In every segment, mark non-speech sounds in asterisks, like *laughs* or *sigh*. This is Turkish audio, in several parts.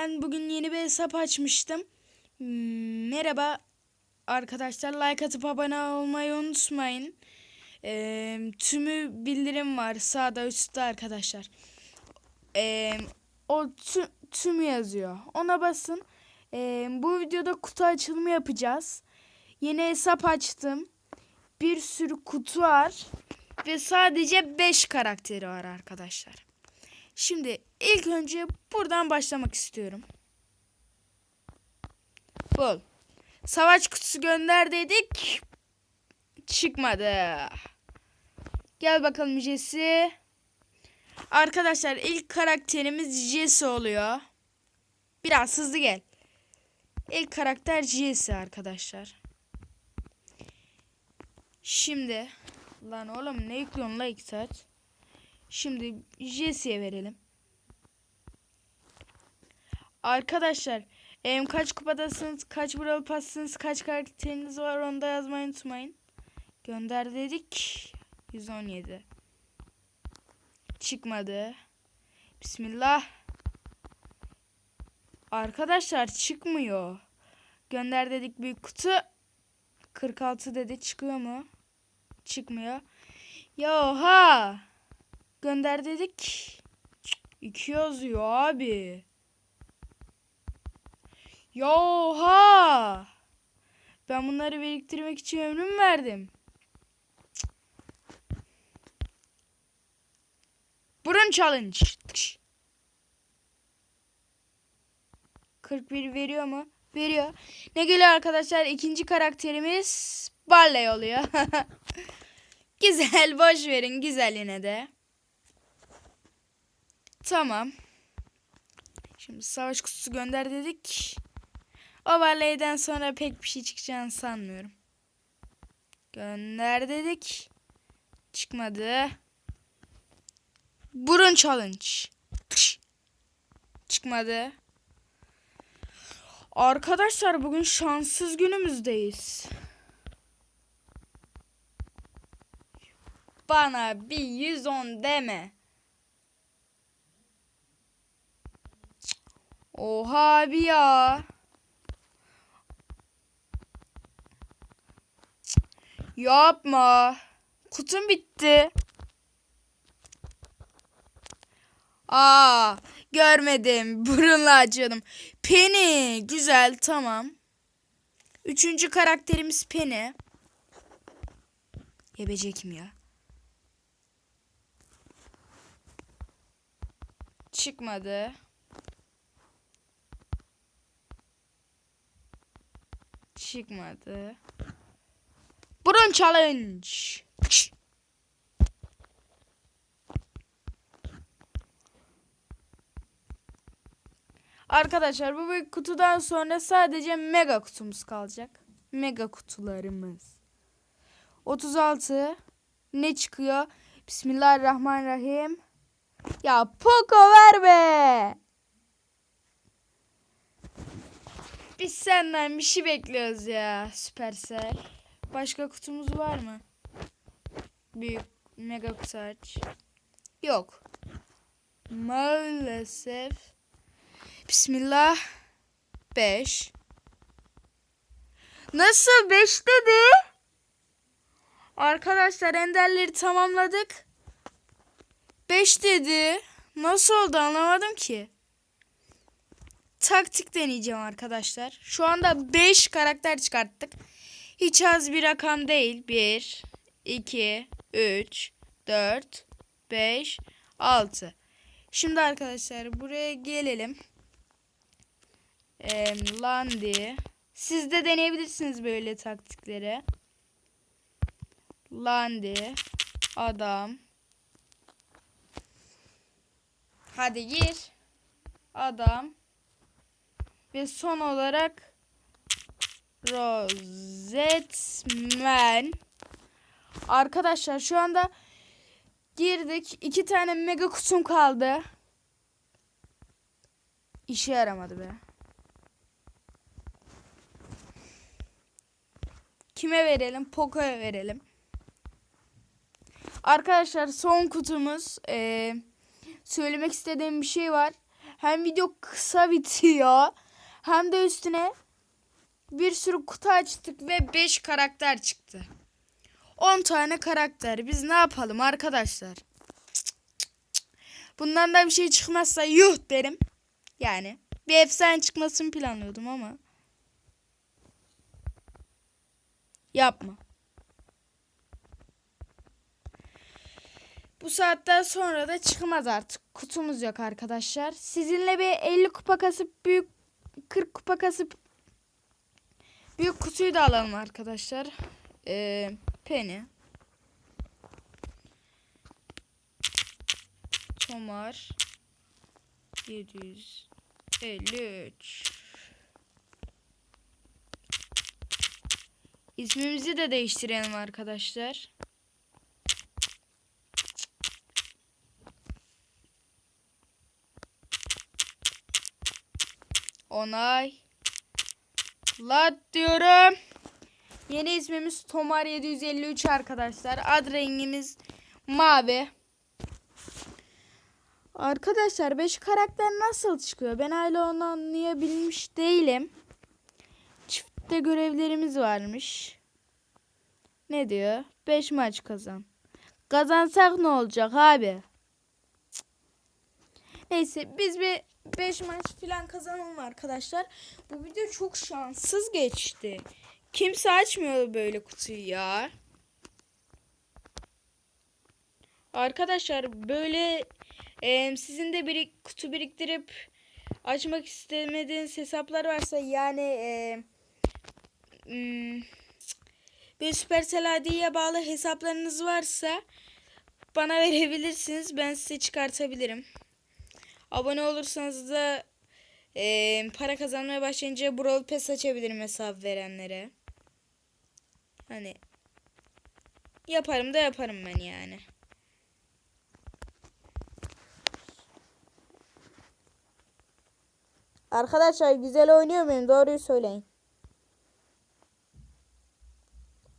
Ben bugün yeni bir hesap açmıştım. Hmm, Merhaba arkadaşlar. Like atıp abone olmayı unutmayın. Ee, tümü bildirim var sağda üstte arkadaşlar. Ee, o tü- tümü yazıyor. Ona basın. Ee, bu videoda kutu açılımı yapacağız. Yeni hesap açtım. Bir sürü kutu var. Ve sadece 5 karakteri var arkadaşlar. Şimdi ilk önce buradan başlamak istiyorum. Bul. Savaş kutusu gönder dedik. Çıkmadı. Gel bakalım Jesse. Arkadaşlar ilk karakterimiz Jesse oluyor. Biraz hızlı gel. İlk karakter Jesse arkadaşlar. Şimdi lan oğlum ne yüklüyorsun la iki saat? Şimdi Jesse'ye verelim. Arkadaşlar em, kaç kupadasınız, kaç buralı passınız, kaç karakteriniz var onu da yazmayı unutmayın. Gönder dedik. 117. Çıkmadı. Bismillah. Arkadaşlar çıkmıyor. Gönder dedik büyük kutu. 46 dedi çıkıyor mu? Çıkmıyor. Yoha. Gönder dedik. İki yazıyor abi. Yoha. Ben bunları biriktirmek için ömrüm verdim. Burun challenge. Tıkş. 41 veriyor mu? Veriyor. Ne geliyor arkadaşlar? İkinci karakterimiz Barley oluyor. *laughs* güzel boş verin. Güzel yine de. Tamam. Şimdi savaş kutusu gönder dedik. O Barley'den sonra pek bir şey çıkacağını sanmıyorum. Gönder dedik. Çıkmadı. Burun challenge. Çıkmadı. Arkadaşlar bugün şanssız günümüzdeyiz. Bana bir 110 deme. Oha abi ya. Yapma. Kutum bitti. Aa, görmedim. Burunla açıyordum. Penny. Güzel, tamam. Üçüncü karakterimiz Penny. Gebecek mi ya? Çıkmadı. Çıkmadı. Burun challenge. Arkadaşlar bu büyük kutudan sonra sadece mega kutumuz kalacak. Mega kutularımız. 36 ne çıkıyor? Bismillahirrahmanirrahim. Ya Poco ver be. Biz senden bir şey bekliyoruz ya Süpersel. Başka kutumuz var mı? Büyük mega kutu aç. Yok. Maalesef. Bismillah. 5. Nasıl 5 dedi? Arkadaşlar enderleri tamamladık. 5 dedi. Nasıl oldu anlamadım ki. Taktik deneyeceğim arkadaşlar. Şu anda 5 karakter çıkarttık. Hiç az bir rakam değil. 1, 2, 3, 4, 5, 6. Şimdi arkadaşlar buraya gelelim. Landi. Siz de deneyebilirsiniz böyle taktikleri. Landi. Adam. Hadi gir. Adam. Ve son olarak Rosetman. Arkadaşlar şu anda girdik. İki tane mega kutum kaldı. İşe yaramadı be. Kime verelim? Poco'ya verelim. Arkadaşlar son kutumuz. Ee, söylemek istediğim bir şey var. Hem video kısa bitiyor. Hem de üstüne bir sürü kutu açtık ve 5 karakter çıktı. 10 tane karakter. Biz ne yapalım arkadaşlar? Bundan da bir şey çıkmazsa yuh derim. Yani bir efsane çıkmasını planlıyordum ama. Yapma. Bu saatten sonra da çıkmaz artık. Kutumuz yok arkadaşlar. Sizinle bir 50 kupa kasıp büyük 40 kupa kasıp büyük kutuyu da alalım arkadaşlar. Ee, Penny. Tomar. 753. İsmimizi de değiştirelim arkadaşlar. Onay. Lat diyorum. Yeni ismimiz Tomar 753 arkadaşlar. Ad rengimiz mavi. Arkadaşlar 5 karakter nasıl çıkıyor? Ben hala onu anlayabilmiş değilim. Çiftte görevlerimiz varmış. Ne diyor? 5 maç kazan. Kazansak ne olacak abi? Neyse biz bir 5 maç falan kazanalım arkadaşlar. Bu video çok şanssız geçti. Kimse açmıyor böyle kutuyu ya. Arkadaşlar böyle e, sizin de bir kutu biriktirip açmak istemediğiniz hesaplar varsa yani e, bir Supercell ID'ye bağlı hesaplarınız varsa bana *laughs* verebilirsiniz. Ben size çıkartabilirim. Abone olursanız da e, para kazanmaya başlayınca Brawl Pass açabilirim hesap verenlere. Hani yaparım da yaparım ben yani. Arkadaşlar güzel oynuyor muyum? Doğruyu söyleyin.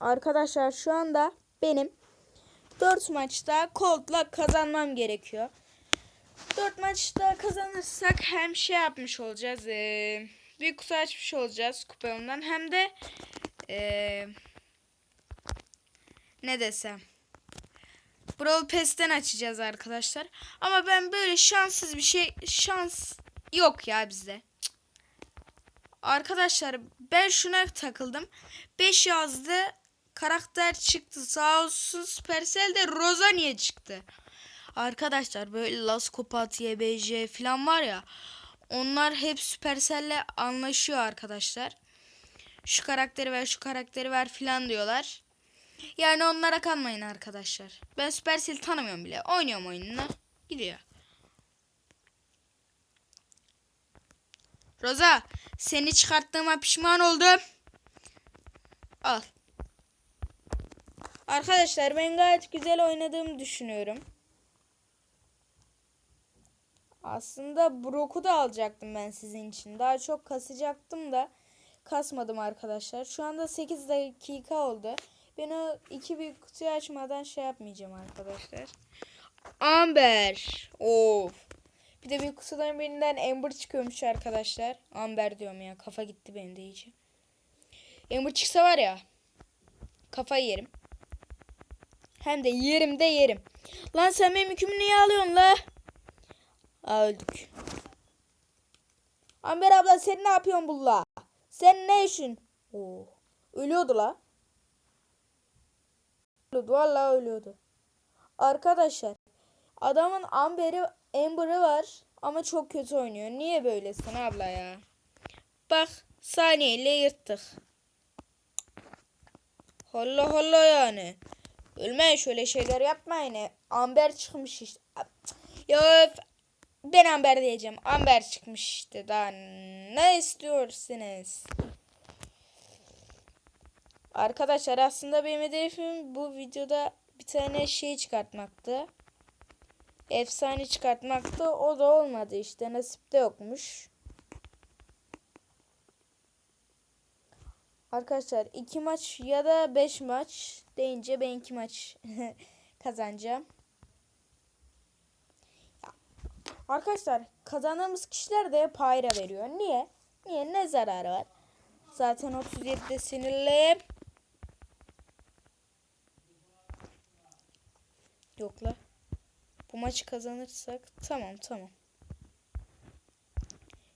Arkadaşlar şu anda benim 4 maçta Colt'la kazanmam gerekiyor. 4 maçta kazanırsak hem şey yapmış olacağız. E, büyük kutu açmış olacağız kupa yolundan. Hem de e, ne desem. Brawl Pass'ten açacağız arkadaşlar. Ama ben böyle şanssız bir şey şans yok ya bizde. Arkadaşlar ben şuna takıldım. 5 yazdı. Karakter çıktı. Sağ olsun Supercell'de Rosa niye çıktı? Arkadaşlar böyle Las Copat, YBJ falan var ya. Onlar hep Supercell'le anlaşıyor arkadaşlar. Şu karakteri ver, şu karakteri ver falan diyorlar. Yani onlara kanmayın arkadaşlar. Ben Supercell tanımıyorum bile. Oynuyorum oyununu. Gidiyor. Roza seni çıkarttığıma pişman oldum. Al. Arkadaşlar ben gayet güzel oynadığımı düşünüyorum. Aslında Brock'u da alacaktım ben sizin için. Daha çok kasacaktım da kasmadım arkadaşlar. Şu anda 8 dakika oldu. Ben o iki büyük kutuyu açmadan şey yapmayacağım arkadaşlar. Amber. Of. Bir de büyük kutuların birinden Amber çıkıyormuş arkadaşlar. Amber diyorum ya. Kafa gitti benim de iyice. Amber çıksa var ya. Kafayı yerim. Hem de yerim de yerim. Lan sen benim yükümü niye alıyorsun la? Aa, öldük. Amber abla sen ne yapıyorsun bulla? Sen ne işin? Oo. Ölüyordu la. Ölüyordu vallahi ölüyordu. Arkadaşlar adamın Amber'i Amber'ı var ama çok kötü oynuyor. Niye böylesin abla ya? Bak saniyeyle yırttık. Holla holla yani. Ölmeyin şöyle şeyler yapmayın. Amber çıkmış işte. Ya. Ben Amber diyeceğim. Amber çıkmış işte. Daha ne istiyorsunuz? Arkadaşlar aslında benim hedefim bu videoda bir tane şey çıkartmaktı. Efsane çıkartmaktı. O da olmadı işte. Nasipte yokmuş. Arkadaşlar iki maç ya da beş maç deyince ben iki maç *laughs* kazanacağım. Arkadaşlar kazandığımız kişiler de hep hayra veriyor. Niye? Niye? Ne zararı var? Zaten 37'de sinirliyim. Yok la. Bu maçı kazanırsak tamam tamam.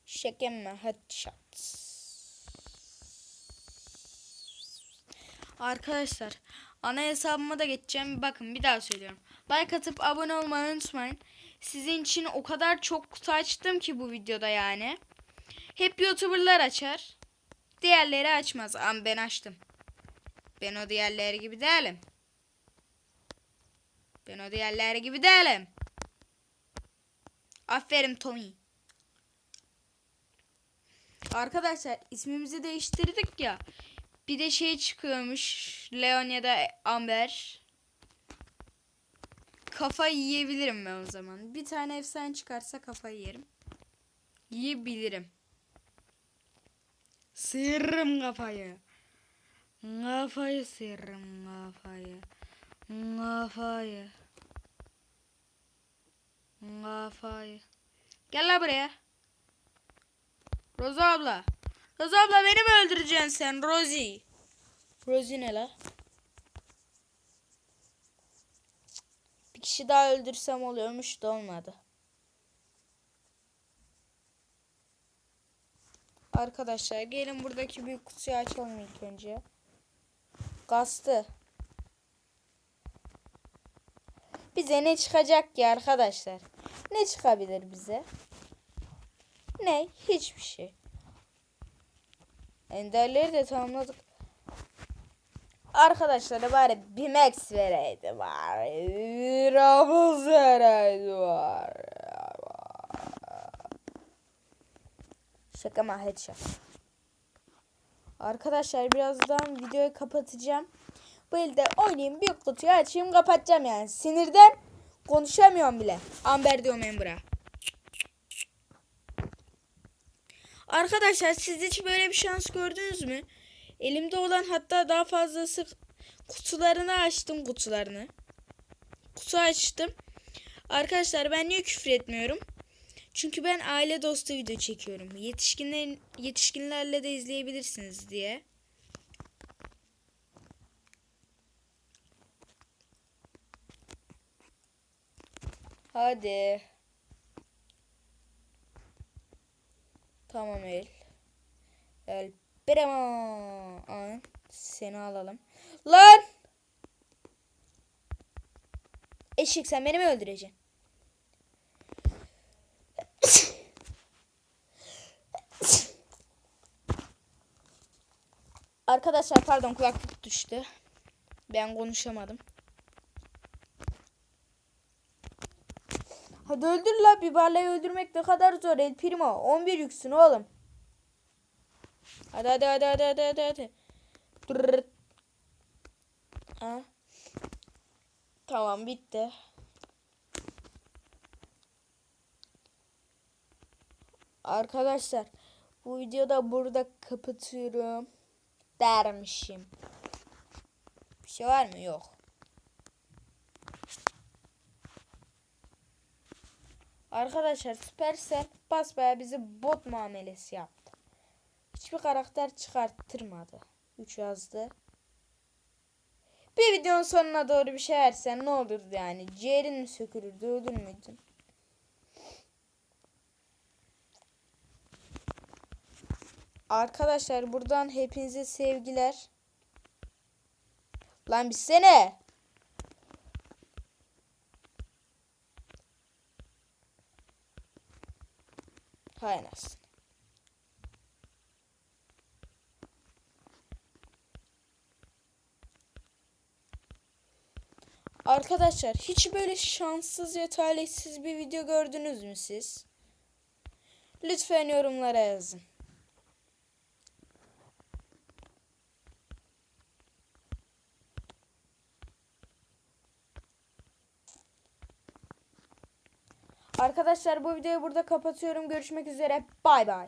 Şekemme headshot. Arkadaşlar ana hesabıma da geçeceğim. Bakın bir daha söylüyorum. Like atıp abone olmayı unutmayın. Sizin için o kadar çok kutu açtım ki bu videoda yani. Hep YouTuber'lar açar. Diğerleri açmaz. Ama ben açtım. Ben o diğerleri gibi değilim. Ben o diğerleri gibi değilim. Aferin Tommy. Arkadaşlar ismimizi değiştirdik ya. Bir de şey çıkıyormuş. Leon ya da Amber. Kafa yiyebilirim ben o zaman. Bir tane efsane çıkarsa kafayı yerim. Yiyebilirim. Sıyırırım kafayı. Kafayı sıyırırım kafayı. Kafayı. Kafayı. Gel la buraya. Roza abla. Roza abla beni mi öldüreceksin sen Rozi? Rozi ne la? Bir kişi daha öldürsem oluyormuş da olmadı. Arkadaşlar gelin buradaki büyük kutuyu açalım ilk önce. Gastı. Bize ne çıkacak ki arkadaşlar? Ne çıkabilir bize? Ne? Hiçbir şey. Enderleri de tamamladık. Arkadaşlara bari bir max vereydi bari. Bir havuz vereydi bari. Şaka headshot. Arkadaşlar birazdan videoyu kapatacağım. Bu elde oynayayım bir kutuyu açayım kapatacağım yani. Sinirden konuşamıyorum bile. Amber diyorum Ember'a. Arkadaşlar siz hiç böyle bir şans gördünüz mü? Elimde olan hatta daha fazlası kutularını açtım kutularını. Kutu açtım. Arkadaşlar ben niye küfür etmiyorum? Çünkü ben aile dostu video çekiyorum. Yetişkinlerin yetişkinlerle de izleyebilirsiniz diye. Hadi. Tamam el. El Primo. An. Seni alalım. Lan! Eşik sen beni mi öldüreceksin? Arkadaşlar pardon kulaklık düştü. Ben konuşamadım. Hadi öldür la bir barlayı öldürmek ne kadar zor El Primo. 11 yüksün oğlum. Hadi hadi hadi hadi hadi hadi hadi. Ha. Tamam bitti. Arkadaşlar bu videoda burada kapatıyorum dermişim. Bir şey var mı? Yok. Arkadaşlar Supercell basbaya bizi bot muamelesi yaptı. Hiçbir karakter çıkarttırmadı. 3 yazdı. Bir videonun sonuna doğru bir şey versen ne olurdu yani? Ciğerin mi sökülürdü ölür müydün? Arkadaşlar buradan hepinize sevgiler. Lan bizsene. Hay anasını. Arkadaşlar hiç böyle şanssız ya talihsiz bir video gördünüz mü siz? Lütfen yorumlara yazın. Arkadaşlar bu videoyu burada kapatıyorum. Görüşmek üzere. Bay bay.